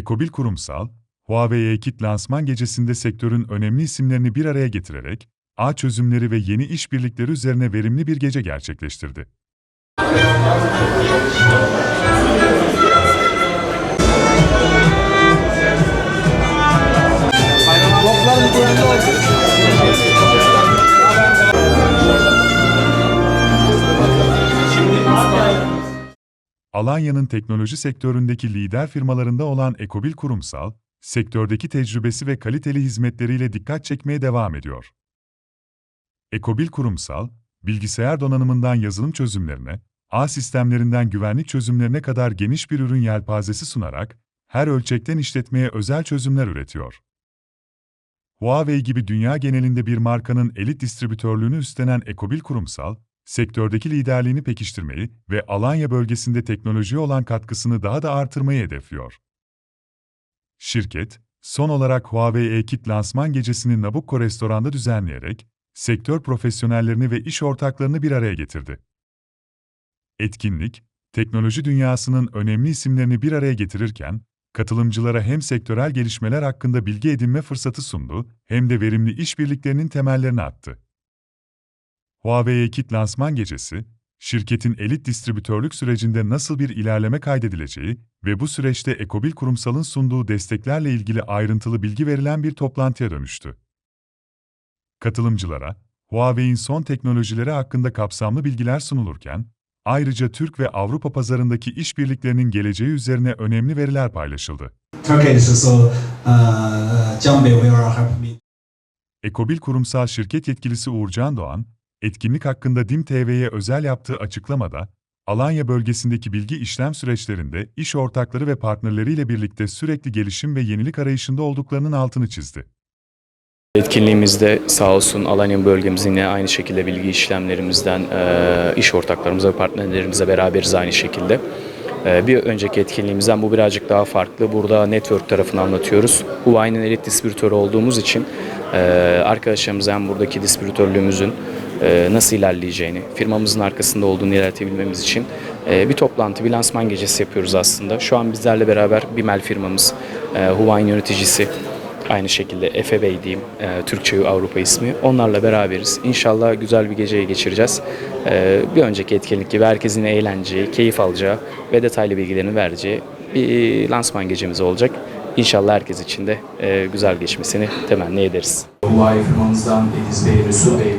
Ekobil Kurumsal, Huawei Ekit lansman gecesinde sektörün önemli isimlerini bir araya getirerek, ağ çözümleri ve yeni işbirlikleri üzerine verimli bir gece gerçekleştirdi. Alanya'nın teknoloji sektöründeki lider firmalarında olan Ekobil Kurumsal, sektördeki tecrübesi ve kaliteli hizmetleriyle dikkat çekmeye devam ediyor. Ekobil Kurumsal, bilgisayar donanımından yazılım çözümlerine, ağ sistemlerinden güvenlik çözümlerine kadar geniş bir ürün yelpazesi sunarak, her ölçekten işletmeye özel çözümler üretiyor. Huawei gibi dünya genelinde bir markanın elit distribütörlüğünü üstlenen Ekobil Kurumsal, sektördeki liderliğini pekiştirmeyi ve Alanya bölgesinde teknolojiye olan katkısını daha da artırmayı hedefliyor. Şirket, son olarak Huawei E-Kit lansman gecesini Nabucco restoranda düzenleyerek, sektör profesyonellerini ve iş ortaklarını bir araya getirdi. Etkinlik, teknoloji dünyasının önemli isimlerini bir araya getirirken, katılımcılara hem sektörel gelişmeler hakkında bilgi edinme fırsatı sundu, hem de verimli işbirliklerinin temellerini attı. Huawei Kit lansman gecesi, şirketin elit distribütörlük sürecinde nasıl bir ilerleme kaydedileceği ve bu süreçte Ekobil Kurumsal'ın sunduğu desteklerle ilgili ayrıntılı bilgi verilen bir toplantıya dönüştü. Katılımcılara, Huawei'in son teknolojileri hakkında kapsamlı bilgiler sunulurken, ayrıca Türk ve Avrupa pazarındaki işbirliklerinin geleceği üzerine önemli veriler paylaşıldı. Uh, me. Ekobil Kurumsal Şirket Yetkilisi Uğurcan Doğan, etkinlik hakkında DİM TV'ye özel yaptığı açıklamada, Alanya bölgesindeki bilgi işlem süreçlerinde iş ortakları ve partnerleriyle birlikte sürekli gelişim ve yenilik arayışında olduklarının altını çizdi. Etkinliğimizde sağ olsun Alanya bölgemizin yine aynı şekilde bilgi işlemlerimizden iş ortaklarımıza ve partnerlerimize beraberiz aynı şekilde. Bir önceki etkinliğimizden bu birazcık daha farklı. Burada network tarafını anlatıyoruz. Huawei'nin elit distribütörü olduğumuz için arkadaşlarımıza hem buradaki distribütörlüğümüzün nasıl ilerleyeceğini, firmamızın arkasında olduğunu ilerletebilmemiz için e, bir toplantı, bir lansman gecesi yapıyoruz aslında. Şu an bizlerle beraber Bimel firmamız, e, Huawei'nin yöneticisi, Aynı şekilde Efe Bey diyeyim, e, Türkçe Avrupa ismi. Onlarla beraberiz. İnşallah güzel bir geceyi geçireceğiz. E, bir önceki etkinlik gibi herkesin eğleneceği, keyif alacağı ve detaylı bilgilerini vereceği bir lansman gecemiz olacak. İnşallah herkes için de e, güzel geçmesini temenni ederiz. Huawei firmamızdan Ediz Bey, Resul Bey